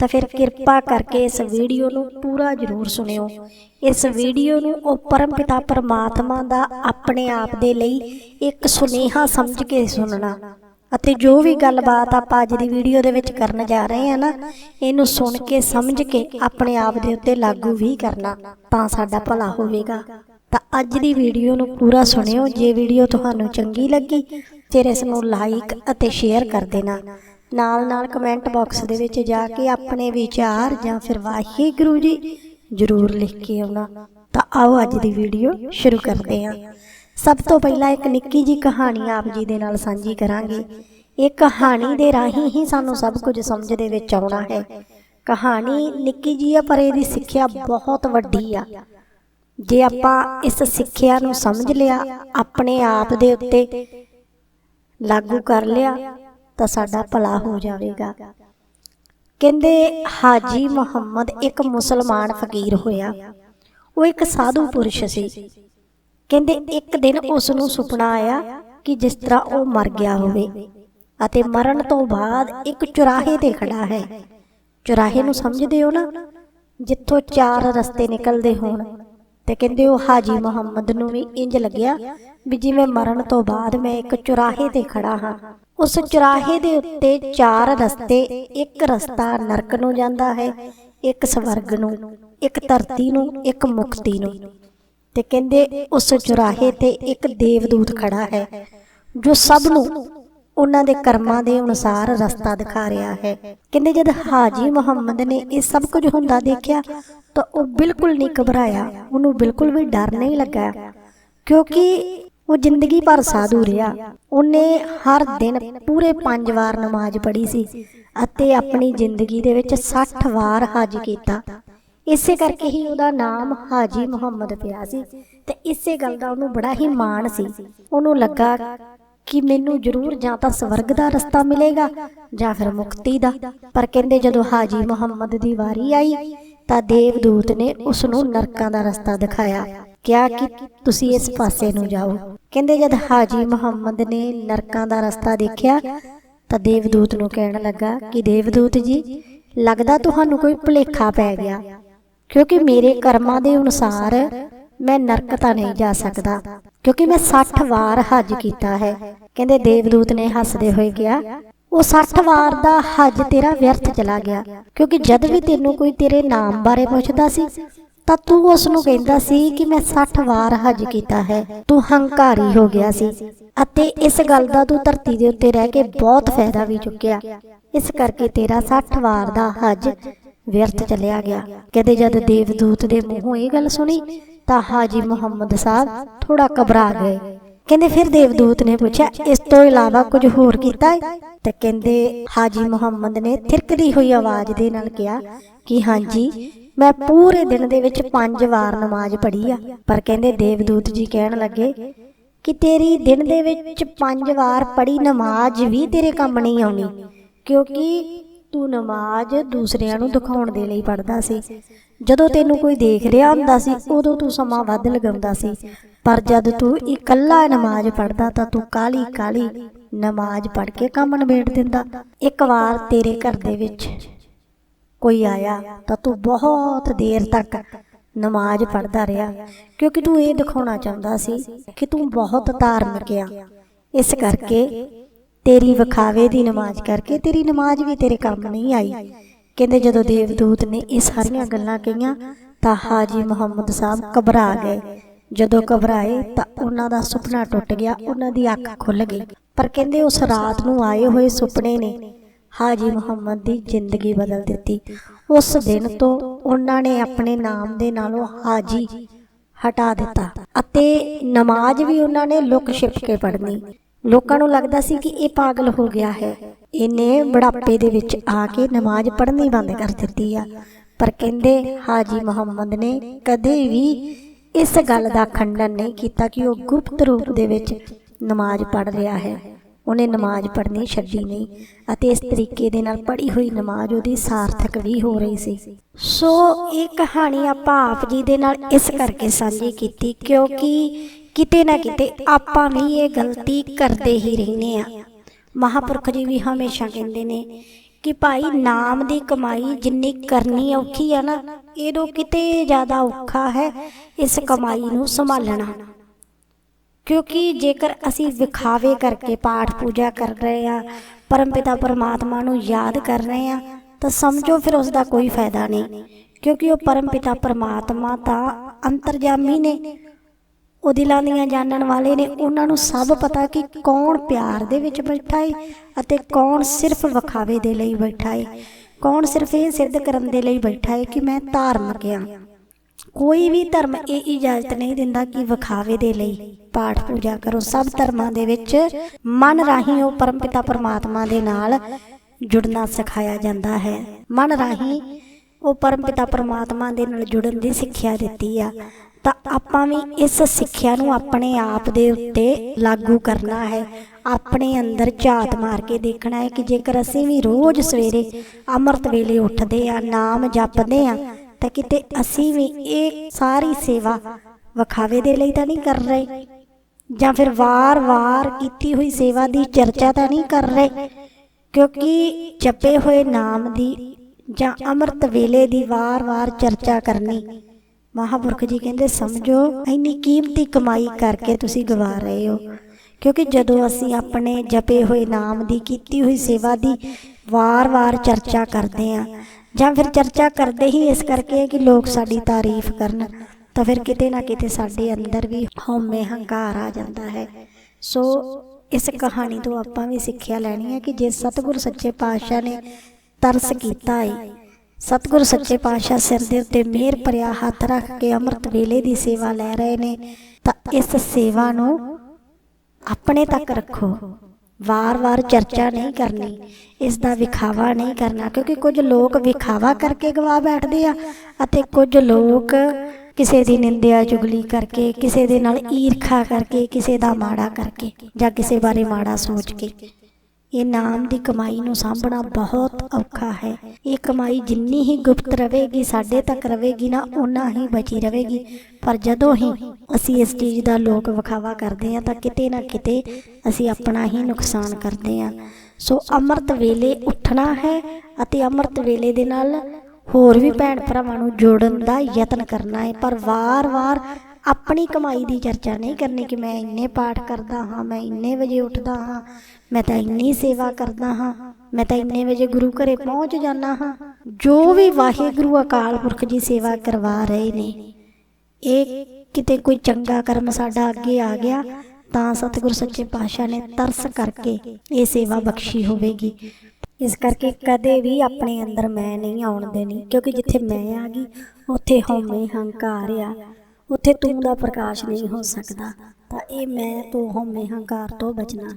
ਤਾਂ ਫਿਰ ਕਿਰਪਾ ਕਰਕੇ ਇਸ ਵੀਡੀਓ ਨੂੰ ਪੂਰਾ ਜ਼ਰੂਰ ਸੁਣਿਓ। ਇਸ ਵੀਡੀਓ ਨੂੰ ਉਹ ਪਰਮ ਪਿਤਾ ਪਰਮਾਤਮਾ ਦਾ ਆਪਣੇ ਆਪ ਦੇ ਲਈ ਇੱਕ ਸੁਨੇਹਾ ਸਮਝ ਕੇ ਸੁਣਨਾ। ਅਤੇ ਜੋ ਵੀ ਗੱਲਬਾਤ ਆਪਾਂ ਅੱਜ ਦੀ ਵੀਡੀਓ ਦੇ ਵਿੱਚ ਕਰਨ ਜਾ ਰਹੇ ਹਾਂ ਨਾ, ਇਹਨੂੰ ਸੁਣ ਕੇ, ਸਮਝ ਕੇ ਆਪਣੇ ਆਪ ਦੇ ਉੱਤੇ ਲਾਗੂ ਵੀ ਕਰਨਾ, ਤਾਂ ਸਾਡਾ ਭਲਾ ਹੋਵੇਗਾ। ਤਾਂ ਅੱਜ ਦੀ ਵੀਡੀਓ ਨੂੰ ਪੂਰਾ ਸੁਣਿਓ। ਜੇ ਵੀਡੀਓ ਤੁਹਾਨੂੰ ਚੰਗੀ ਲੱਗੀ, ਫਿਰ ਇਸ ਨੂੰ ਲਾਈਕ ਅਤੇ ਸ਼ੇਅਰ ਕਰ ਦੇਣਾ। ਨਾਲ ਨਾਲ ਕਮੈਂਟ ਬਾਕਸ ਦੇ ਵਿੱਚ ਜਾ ਕੇ ਆਪਣੇ ਵਿਚਾਰ ਜਾਂ ਫਿਰ ਵਾਹਿਗੁਰੂ ਜੀ ਜ਼ਰੂਰ ਲਿਖ ਕੇ ਆਉਣਾ। ਤਾਂ ਆਓ ਅੱਜ ਦੀ ਵੀਡੀਓ ਸ਼ੁਰੂ ਕਰਦੇ ਹਾਂ। ਸਭ ਤੋਂ ਪਹਿਲਾਂ ਇੱਕ ਨਿੱਕੀ ਜੀ ਕਹਾਣੀ ਆਪ ਜੀ ਦੇ ਨਾਲ ਸਾਂਝੀ ਕਰਾਂਗੇ। ਇਹ ਕਹਾਣੀ ਦੇ ਰਾਹੀਂ ਹੀ ਸਾਨੂੰ ਸਭ ਕੁਝ ਸਮਝ ਦੇ ਵਿੱਚ ਆਉਣਾ ਹੈ। ਕਹਾਣੀ ਨਿੱਕੀ ਜੀ ਆ, ਪਰ ਇਹਦੀ ਸਿੱਖਿਆ ਬਹੁਤ ਵੱਡੀ ਆ। ਜੇ ਆਪਾਂ ਇਸ ਸਿੱਖਿਆ ਨੂੰ ਸਮਝ ਲਿਆ, ਆਪਣੇ ਆਪ ਦੇ ਉੱਤੇ ਲਾਗੂ ਕਰ ਲਿਆ ਤਾਂ ਸਾਡਾ ਭਲਾ ਹੋ ਜਾਵੇਗਾ। ਕਹਿੰਦੇ ਹਾਜੀ ਮੁਹੰਮਦ ਇੱਕ ਮੁਸਲਮਾਨ ਫਕੀਰ ਹੋਇਆ। ਉਹ ਇੱਕ ਸਾਧੂ ਪੁਰਸ਼ ਸੀ। ਕਹਿੰਦੇ ਇੱਕ ਦਿਨ ਉਸ ਨੂੰ ਸੁਪਨਾ ਆਇਆ ਕਿ ਜਿਸ ਤਰ੍ਹਾਂ ਉਹ ਮਰ ਗਿਆ ਹੋਵੇ। ਅਤੇ ਮਰਨ ਤੋਂ ਬਾਅਦ ਇੱਕ ਚੁਰਾਹੇ ਤੇ ਖੜਾ ਹੈ। ਚੁਰਾਹੇ ਨੂੰ ਸਮਝਦੇ ਹੋ ਨਾ? ਜਿੱਥੋਂ ਚਾਰ ਰਸਤੇ ਨਿਕਲਦੇ ਹੋਣ। ਤੇ ਕਹਿੰਦੇ ਉਹ ਹਾਜੀ ਮੁਹੰਮਦ ਨੂੰ ਵੀ ਇੰਜ ਲੱਗਿਆ ਵੀ ਜਿਵੇਂ ਮਰਨ ਤੋਂ ਬਾਅਦ ਮੈਂ ਇੱਕ ਚੁਰਾਹੇ ਤੇ ਖੜਾ ਹਾਂ। ਉਸ ਚੁਰਾਹੇ ਦੇ ਉੱਤੇ ਚਾਰ ਰਸਤੇ, ਇੱਕ ਰਸਤਾ ਨਰਕ ਨੂੰ ਜਾਂਦਾ ਹੈ, ਇੱਕ ਸਵਰਗ ਨੂੰ, ਇੱਕ ਧਰਤੀ ਨੂੰ, ਇੱਕ ਮੁਕਤੀ ਨੂੰ। ਤੇ ਕਹਿੰਦੇ ਉਸ ਚੁਰਾਹੇ ਤੇ ਇੱਕ ਦੇਵਦੂਤ ਖੜਾ ਹੈ, ਜੋ ਸਭ ਨੂੰ ਉਹਨਾਂ ਦੇ ਕਰਮਾਂ ਦੇ ਅਨੁਸਾਰ ਰਸਤਾ ਦਿਖਾ ਰਿਹਾ ਹੈ। ਕਹਿੰਦੇ ਜਦ ਹਾਜੀ ਮੁਹੰਮਦ ਨੇ ਇਹ ਸਭ ਕੁਝ ਹੁੰਦਾ ਦੇਖਿਆ, ਤਾਂ ਉਹ ਬਿਲਕੁਲ ਨਹੀਂ ਘਬਰਾਇਆ, ਉਹਨੂੰ ਬਿਲਕੁਲ ਵੀ ਡਰ ਨਹੀਂ ਲੱਗਾ ਕਿਉਂਕਿ ਉਹ ਜ਼ਿੰਦਗੀ ਭਰ ਸਾਧੂ ਰਿਹਾ। ਉਹਨੇ ਹਰ ਦਿਨ ਪੂਰੇ 5 ਵਾਰ ਨਮਾਜ਼ ਪੜ੍ਹੀ ਸੀ ਅਤੇ ਆਪਣੀ ਜ਼ਿੰਦਗੀ ਦੇ ਵਿੱਚ 60 ਵਾਰ ਹਜ ਕੀਤਾ। ਇਸੇ ਕਰਕੇ ਹੀ ਉਹਦਾ ਨਾਮ ਹਾਜੀ ਮੁਹੰਮਦ ਪਿਆ ਸੀ ਤੇ ਇਸੇ ਗੱਲ ਦਾ ਉਹਨੂੰ ਬੜਾ ਹੀ ਮਾਣ ਸੀ। ਉਹਨੂੰ ਲੱਗਾ ਕਿ ਮੈਨੂੰ ਜ਼ਰੂਰ ਜਾਂ ਤਾਂ ਸਵਰਗ ਦਾ ਰਸਤਾ ਮਿਲੇਗਾ ਜਾਂ ਫਿਰ ਮੁਕਤੀ ਦਾ। ਪਰ ਕਹਿੰਦੇ ਜਦੋਂ ਹਾਜੀ ਮੁਹੰਮਦ ਦੀ ਵਾਰੀ ਆਈ ਤਾਂ ਦੇਵਦੂਤ ਨੇ ਉਸ ਨੂੰ ਨਰਕਾਂ ਦਾ ਰਸਤਾ ਦਿਖਾਇਆ। ਕਿਹਾ ਕਿ ਤੁਸੀਂ ਇਸ ਪਾਸੇ ਨੂੰ ਜਾਓ। ਕਹਿੰਦੇ ਜਦ ਹਾਜੀ ਮੁਹੰਮਦ ਨੇ ਨਰਕਾਂ ਦਾ ਰਸਤਾ ਦੇਖਿਆ, ਤਾਂ ਦੇਵਦੂਤ ਨੂੰ ਕਹਿਣ ਲੱਗਾ ਕਿ ਦੇਵਦੂਤ ਜੀ, ਲੱਗਦਾ ਤੁਹਾਨੂੰ ਕੋਈ ਭੁਲੇਖਾ ਪੈ ਗਿਆ। ਕਿਉਂਕਿ ਮੇਰੇ ਕਰਮਾਂ ਦੇ ਅਨੁਸਾਰ ਮੈਂ ਨਰਕ ਤਾਂ ਨਹੀਂ ਜਾ ਸਕਦਾ, ਕਿਉਂਕਿ ਮੈਂ 60 ਵਾਰ ਹਜ ਕੀਤਾ ਹੈ। ਕਹਿੰਦੇ ਦੇਵਦੂਤ ਨੇ ਹੱਸਦੇ ਹੋਏ ਕਿਹਾ, ਉਹ 60 ਵਾਰ ਦਾ ਹਜ ਤੇਰਾ ਵਿਅਰਥ ਚਲਾ ਗਿਆ, ਕਿਉਂਕਿ ਜਦ ਵੀ ਤੈਨੂੰ ਕੋਈ ਤੇਰੇ ਨਾਮ ਬਾਰੇ ਪੁੱਛਦਾ ਸੀ ਤਾਂ ਤੂੰ ਉਸ ਨੂੰ ਕਹਿੰਦਾ ਸੀ ਕਿ ਮੈਂ 60 ਵਾਰ ਹਜ ਕੀਤਾ ਹੈ। ਤੂੰ ਹੰਕਾਰੀ ਹੋ ਗਿਆ ਸੀ। ਅਤੇ ਇਸ ਗੱਲ ਦਾ ਤੂੰ ਧਰਤੀ ਦੇ ਉੱਤੇ ਰਹਿ ਕੇ ਬਹੁਤ ਫਾਇਦਾ ਵੀ ਚੁੱਕਿਆ। ਇਸ ਕਰਕੇ ਤੇਰਾ 60 ਵਾਰ ਦਾ ਹਜ ਵਿਅਰਥ ਚਲਿਆ ਗਿਆ। ਕਹਿੰਦੇ ਜਦ ਦੇਵਦੂਤ ਦੇ ਮੂੰਹੋਂ ਇਹ ਗੱਲ ਸੁਣੀ, ਤਾਂ ਹਾਜੀ ਮੁਹੰਮਦ ਸਾਹਿਬ ਥੋੜਾ ਘਬਰਾ ਗਏ। ਕਹਿੰਦੇ, ਫਿਰ ਦੇਵਦੂਤ ਨੇ ਪੁੱਛਿਆ, ਇਸ ਤੋਂ ਇਲਾਵਾ ਕੁਝ ਹੋਰ ਕੀਤਾ ਹੈ? ਤੇ ਕਹਿੰਦੇ, ਹਾਜੀ ਮੁਹੰਮਦ ਨੇ ਥਿਰਕਦੀ ਹੋਈ ਆਵਾਜ਼ ਦੇ ਨਾਲ ਕਿਹਾ ਕਿ ਹਾਂਜੀ ਮੈਂ ਪੂਰੇ ਦਿਨ ਦੇ ਵਿੱਚ ਪੰਜ ਵਾਰ ਨਮਾਜ਼ ਪੜ੍ਹੀ ਆ। ਪਰ ਕਹਿੰਦੇ ਦੇਵਦੂਤ ਜੀ ਕਹਿਣ ਲੱਗੇ ਕਿ ਤੇਰੀ ਦਿਨ ਦੇ ਵਿੱਚ ਪੰਜ ਵਾਰ ਪੜ੍ਹੀ ਨਮਾਜ਼ ਵੀ ਤੇਰੇ ਕੰਮ ਨਹੀਂ ਆਉਣੀ, ਕਿਉਂਕਿ ਤੂੰ ਨਮਾਜ਼ ਦੂਸਰਿਆਂ ਨੂੰ ਦਿਖਾਉਣ ਦੇ ਲਈ ਪੜ੍ਹਦਾ ਸੀ। ਜਦੋਂ ਤੈਨੂੰ ਕੋਈ ਦੇਖ ਰਿਹਾ ਹੁੰਦਾ ਸੀ, ਉਦੋਂ ਤੂੰ ਸਮਾਂ ਵੱਧ ਲਗਾਉਂਦਾ ਸੀ। ਪਰ ਜਦ ਤੂੰ ਇਕੱਲਾ ਨਮਾਜ਼ ਪੜ੍ਹਦਾ ਤਾਂ ਤੂੰ ਕਾਲੀ ਕਾਲੀ ਨਮਾਜ਼ ਪੜ੍ਹ ਕੇ ਕੰਮ ਨਿਬੇੜ ਦਿੰਦਾ। ਇੱਕ ਵਾਰ ਤੇਰੇ ਘਰ ਦੇ ਵਿੱਚ ਕੋਈ ਆਇਆ ਤਾਂ ਤੂੰ ਬਹੁਤ ਦੇਰ ਤੱਕ ਨਮਾਜ਼ ਪੜ੍ਹਦਾ ਰਿਹਾ, ਕਿਉਂਕਿ ਤੂੰ ਇਹ ਦਿਖਾਉਣਾ ਚਾਹੁੰਦਾ ਸੀ ਕਿ ਤੂੰ ਬਹੁਤ ਧਾਰਮਿਕ ਆ। ਇਸ ਕਰਕੇ ਤੇਰੀ ਵਿਖਾਵੇ ਦੀ ਨਮਾਜ਼ ਕਰਕੇ ਤੇਰੀ ਨਮਾਜ਼ ਵੀ ਤੇਰੇ ਕੰਮ ਨਹੀਂ ਆਈ। ਕਹਿੰਦੇ ਜਦੋਂ ਦੇਵਦੂਤ ਨੇ ਇਹ ਸਾਰੀਆਂ ਗੱਲਾਂ ਕਹੀਆਂ ਤਾਂ ਹਾਜੀ ਮੁਹੰਮਦ ਸਾਹਿਬ ਘਬਰਾ ਗਏ। ਜਦੋਂ ਘਬਰਾਏ ਤਾਂ ਉਹਨਾਂ ਦਾ ਸੁਪਨਾ ਟੁੱਟ ਗਿਆ, ਉਹਨਾਂ ਦੀ ਅੱਖ ਖੁੱਲ ਗਈ। ਪਰ ਕਹਿੰਦੇ ਉਸ ਰਾਤ ਨੂੰ ਆਏ ਹੋਏ ਸੁਪਨੇ ਨੇ ਹਾਜੀ ਮੁਹੰਮਦ ਦੀ ਜ਼ਿੰਦਗੀ ਬਦਲ ਦਿੱਤੀ। ਉਸ ਦਿਨ ਤੋਂ ਉਹਨਾਂ ਨੇ ਆਪਣੇ ਨਾਮ ਦੇ ਨਾਲੋਂ ਹਾਜੀ ਹਟਾ ਦਿੱਤਾ ਅਤੇ ਨਮਾਜ਼ ਵੀ ਉਹਨਾਂ ਨੇ ਲੁਕ ਛਿਪ ਕੇ ਪੜ੍ਹਨੀ। ਲੋਕਾਂ ਨੂੰ ਲੱਗਦਾ ਸੀ ਕਿ ਇਹ ਪਾਗਲ ਹੋ ਗਿਆ ਹੈ। ਇਹਨੇ ਬੁਢਾਪੇ ਦੇ ਵਿੱਚ ਆ ਕੇ ਨਮਾਜ਼ ਪੜ੍ਹਨੀ ਬੰਦ ਕਰ ਦਿੱਤੀ ਆ। ਪਰ ਕਹਿੰਦੇ ਹਾਜੀ ਮੁਹੰਮਦ ਨੇ ਕਦੇ ਵੀ ਇਸ ਗੱਲ ਦਾ ਖੰਡਨ ਨਹੀਂ ਕੀਤਾ ਕਿ ਉਹ ਗੁਪਤ ਰੂਪ ਦੇ ਵਿੱਚ ਨਮਾਜ਼ ਪੜ੍ਹ ਰਿਹਾ ਹੈ। ਉਹਨੇ ਨਮਾਜ਼ ਪੜ੍ਹਨੀ ਛੱਡੀ ਨਹੀਂ ਅਤੇ ਇਸ ਤਰੀਕੇ ਦੇ ਨਾਲ ਪੜ੍ਹੀ ਹੋਈ ਨਮਾਜ਼ ਉਹਦੀ ਸਾਰਥਕ ਵੀ ਹੋ ਰਹੀ ਸੀ। ਸੋ ਇਹ ਕਹਾਣੀ ਆਪਾਂ ਆਪ ਜੀ ਦੇ ਨਾਲ ਇਸ ਕਰਕੇ ਸਾਂਝੀ ਕੀਤੀ ਕਿਉਂਕਿ ਕਿਤੇ ਨਾ ਕਿਤੇ ਆਪਾਂ ਵੀ ਇਹ ਗਲਤੀ ਕਰਦੇ ਹੀ ਰਹਿੰਦੇ ਆ ਮਹਾਪੁਰਖ ਜੀ ਵੀ ਹਮੇਸ਼ਾ ਕਹਿੰਦੇ ਨੇ ਕਿ ਭਾਈ ਨਾਮ ਦੀ ਕਮਾਈ ਜਿੰਨੀ ਕਰਨੀ ਔਖੀ ਆ ਨਾ, ਇਹਦੋਂ ਕਿਤੇ ਜ਼ਿਆਦਾ ਔਖਾ ਹੈ ਇਸ ਕਮਾਈ ਨੂੰ ਸੰਭਾਲਣਾ। ਕਿਉਂਕਿ ਜੇਕਰ ਅਸੀਂ ਵਿਖਾਵੇ ਕਰਕੇ ਪਾਠ ਪੂਜਾ ਕਰ ਰਹੇ ਆ ਪਰਮਪਿਤਾ ਪਰਮਾਤਮਾ ਨੂੰ ਯਾਦ ਕਰ ਰਹੇ ਆ ਤਾਂ ਸਮਝੋ ਫਿਰ ਉਸ ਦਾ ਕੋਈ ਫਾਇਦਾ ਨਹੀਂ। ਕਿਉਂਕਿ ਉਹ ਪਰਮਪਿਤਾ ਪਰਮਾਤਮਾ ਤਾਂ ਅੰਤਰਜਾਮੀ ਨੇ। ਉਹ ਦਿਲਾਂ ਦੀਆਂ ਜਾਣਨ ਵਾਲੇ ਨੇ, ਉਹਨਾਂ ਨੂੰ ਸਭ ਪਤਾ ਕਿ ਕੌਣ ਪਿਆਰ ਦੇ ਵਿੱਚ ਬੈਠਾ ਏ ਅਤੇ ਕੌਣ ਸਿਰਫ ਵਿਖਾਵੇ ਦੇ ਲਈ ਬੈਠਾ ਏ। ਕੌਣ ਸਿਰਫ ਇਹ ਸਿੱਧ ਕਰਨ ਦੇ ਲਈ ਬੈਠਾ ਏ ਕਿ ਮੈਂ ਧਾਰਮਿਕ ਹਾਂ। ਕੋਈ ਵੀ ਧਰਮ ਇਹ ਇਜਾਜ਼ਤ ਨਹੀਂ ਦਿੰਦਾ ਕਿ ਵਿਖਾਵੇ ਦੇ ਲਈ। ਪਾਠ ਪੂਜਾ ਕਰੋ। ਸਭ ਧਰਮਾਂ ਦੇ ਵਿੱਚ ਮਨ ਰਾਹੀਂ ਉਹ ਪਰਮਪਿਤਾ ਪਰਮਾਤਮਾ ਦੇ ਨਾਲ ਜੁੜਨਾ ਸਿਖਾਇਆ ਜਾਂਦਾ ਹੈ। ਮਨ ਰਾਹੀਂ ਉਹ ਪਰਮਪਿਤਾ ਪਰਮਾਤਮਾ ਦੇ ਨਾਲ ਜੁੜਨ ਦੀ ਸਿੱਖਿਆ ਦਿੱਤੀ ਆ। ਤਾਂ ਆਪਾਂ ਵੀ ਇਸ ਸਿੱਖਿਆ ਨੂੰ ਆਪਣੇ ਆਪ ਦੇ ਉੱਤੇ ਲਾਗੂ ਕਰਨਾ ਹੈ। ਆਪਣੇ ਅੰਦਰ ਝਾਤ ਮਾਰ ਕੇ ਦੇਖਣਾ ਹੈ ਕਿ ਜੇਕਰ ਅਸੀਂ ਵੀ ਰੋਜ਼ ਸਵੇਰੇ ਅੰਮ੍ਰਿਤ ਵੇਲੇ ਉੱਠਦੇ ਆ, ਨਾਮ ਜਪਦੇ ਆ ਤਾਂ ਕਿਤੇ ਅਸੀਂ ਵੀ ਇਹ ਸਾਰੀ ਸੇਵਾ ਵਿਖਾਵੇ ਦੇ ਲਈ ਤਾਂ ਨਹੀਂ ਕਰ ਰਹੇ। ਜਾਂ ਫਿਰ ਵਾਰ-ਵਾਰ ਕੀਤੀ ਹੋਈ ਸੇਵਾ ਦੀ ਚਰਚਾ ਤਾਂ ਨਹੀਂ ਕਰ ਰਹੇ, ਕਿਉਂਕਿ ਜਪੇ ਹੋਏ ਨਾਮ ਦੀ ਜਾਂ ਅੰਮ੍ਰਿਤ ਵੇਲੇ ਦੀ ਵਾਰ-ਵਾਰ ਚਰਚਾ ਕਰਨੀ। ਮਹਾਪੁਰਖ ਜੀ ਕਹਿੰਦੇ, ਸਮਝੋ, ਇੰਨੀ ਕੀਮਤੀ ਕਮਾਈ ਕਰਕੇ ਤੁਸੀਂ ਗਵਾ ਰਹੇ ਹੋ, ਕਿਉਂਕਿ ਜਦੋਂ ਅਸੀਂ ਆਪਣੇ ਜਪੇ ਹੋਏ ਨਾਮ ਦੀ ਕੀਤੀ ਹੋਈ ਸੇਵਾ ਦੀ ਵਾਰ-ਵਾਰ ਚਰਚਾ ਕਰਦੇ ਆ ਜਾਂ ਫਿਰ ਚਰਚਾ ਕਰਦੇ ਹੀ ਇਸ ਕਰਕੇ ਕਿ ਲੋਕ ਸਾਡੀ ਤਾਰੀਫ ਕਰਨ, ਤਾਂ ਫਿਰ ਕਿਤੇ ਨਾ ਕਿਤੇ ਸਾਡੇ ਅੰਦਰ ਵੀ ਹਉਮੈ ਹੰਕਾਰ ਆ ਜਾਂਦਾ ਹੈ। ਸੋ ਇਸ ਕਹਾਣੀ ਤੋਂ ਆਪਾਂ ਵੀ ਸਿੱਖਿਆ ਲੈਣੀ ਹੈ ਕਿ ਜੇ ਸਤਿਗੁਰ ਸੱਚੇ ਪਾਤਸ਼ਾਹ ਨੇ ਤਰਸ ਕੀਤਾ ਹੈ ਸਤਿਗੁਰ ਸੱਚੇ ਪਾਤਸ਼ਾਹ ਸਿਰ ਦੇ ਉੱਤੇ ਮਿਹਰ ਭਰਿਆ ਹੱਥ ਰੱਖ ਕੇ ਅੰਮ੍ਰਿਤ ਵੇਲੇ ਦੀ ਸੇਵਾ ਲੈ ਰਹੇ ਨੇ, ਤਾਂ ਇਸ ਸੇਵਾ ਨੂੰ ਆਪਣੇ ਤੱਕ ਰੱਖੋ। ਵਾਰ-ਵਾਰ ਚਰਚਾ ਨਹੀਂ ਕਰਨੀ, ਇਸ ਦਾ ਵਿਖਾਵਾ ਨਹੀਂ ਕਰਨਾ, ਕਿਉਂਕਿ ਕੁਝ ਲੋਕ ਵਿਖਾਵਾ ਕਰਕੇ ਗਵਾ ਬੈਠਦੇ ਆ ਅਤੇ ਕੁਝ ਲੋਕ ਕਿਸੇ ਦੀ ਨਿੰਦਿਆ ਚੁਗਲੀ ਕਰਕੇ, ਕਿਸੇ ਦੇ ਨਾਲ ਈਰਖਾ ਕਰਕੇ, ਕਿਸੇ ਦਾ ਮਾੜਾ ਕਰਕੇ ਜਾਂ ਕਿਸੇ ਬਾਰੇ ਮਾੜਾ ਸੋਚ ਕੇ। ਇਹ ਨਾਮ ਦੀ ਕਮਾਈ ਨੂੰ ਸਾਂਭਣਾ ਬਹੁਤ ਔਖਾ ਹੈ। ਇਹ ਕਮਾਈ ਜਿੰਨੀ ਹੀ ਗੁਪਤ ਰਹੇਗੀ, ਸਾਡੇ ਤੱਕ ਰਹੇਗੀ ਨਾ ਉਨਾ ਹੀ ਬਚੀ ਰਹੇਗੀ। ਪਰ ਜਦੋਂ ਹੀ ਅਸੀਂ ਇਸ ਚੀਜ਼ ਦਾ ਲੋਕ ਵਿਖਾਵਾ ਕਰਦੇ ਹਾਂ, ਤਾਂ ਕਿਤੇ ਨਾ ਕਿਤੇ ਅਸੀਂ ਆਪਣਾ ਹੀ ਨੁਕਸਾਨ ਕਰਦੇ ਹਾਂ। ਸੋ ਅੰਮ੍ਰਿਤ ਵੇਲੇ ਉੱਠਣਾ ਹੈ ਅਤੇ ਅੰਮ੍ਰਿਤ ਵੇਲੇ ਦੇ ਨਾਲ ਹੋਰ ਵੀ ਭੈਣ ਭਰਾਵਾਂ ਨੂੰ ਜੋੜਨ ਦਾ ਯਤਨ ਕਰਨਾ ਹੈ। ਪਰ ਵਾਰ-ਵਾਰ ਆਪਣੀ ਕਮਾਈ ਦੀ ਚਰਚਾ ਨਹੀਂ ਕਰਨੀ ਕਿ ਮੈਂ ਇੰਨੇ ਪਾਠ ਕਰਦਾ ਹਾਂ, ਮੈਂ ਇੰਨੇ ਵਜੇ ਉੱਠਦਾ ਹਾਂ, ਮੈਂ ਤਾਂ ਇੰਨੀ ਸੇਵਾ ਕਰਦਾ ਹਾਂ, ਮੈਂ ਤਾਂ ਇੰਨੇ ਵਜੇ ਗੁਰੂ ਘਰੇ ਪਹੁੰਚ ਜਾਂਦਾ ਹਾਂ। ਜੋ ਵੀ ਵਾਹਿਗੁਰੂ ਅਕਾਲ ਪੁਰਖ ਜੀ ਸੇਵਾ ਕਰਵਾ ਰਹੇ ਨੇ, ਇਹ ਕਿਤੇ ਕੋਈ ਚੰਗਾ ਕਰਮ ਸਾਡਾ ਅੱਗੇ ਆ ਗਿਆ, ਤਾਂ ਸਤਿਗੁਰ ਸੱਚੇ ਪਾਤਸ਼ਾਹ ਨੇ ਤਰਸ ਕਰਕੇ ਇਹ ਸੇਵਾ ਬਖਸ਼ੀ ਹੋਵੇਗੀ। ਇਸ ਕਰਕੇ ਕਦੇ ਵੀ ਆਪਣੇ ਅੰਦਰ ਮੈਂ ਨਹੀਂ ਆਉਣ ਦੇਣੀ, ਕਿਉਂਕਿ ਜਿੱਥੇ ਮੈਂ ਆ ਗਈ, ਉੱਥੇ ਹਉਮੈ ਹੰਕਾਰ ਆ। ਉੱਥੇ ਤੂੰ ਦਾ ਪ੍ਰਕਾਸ਼ ਨਹੀਂ ਹੋ ਸਕਦਾ, ਤਾਂ ਇਹ ਮੈਂ ਤੋਂ ਹਉਮੈ ਹੰਕਾਰ ਤੋਂ ਬਚਣਾ।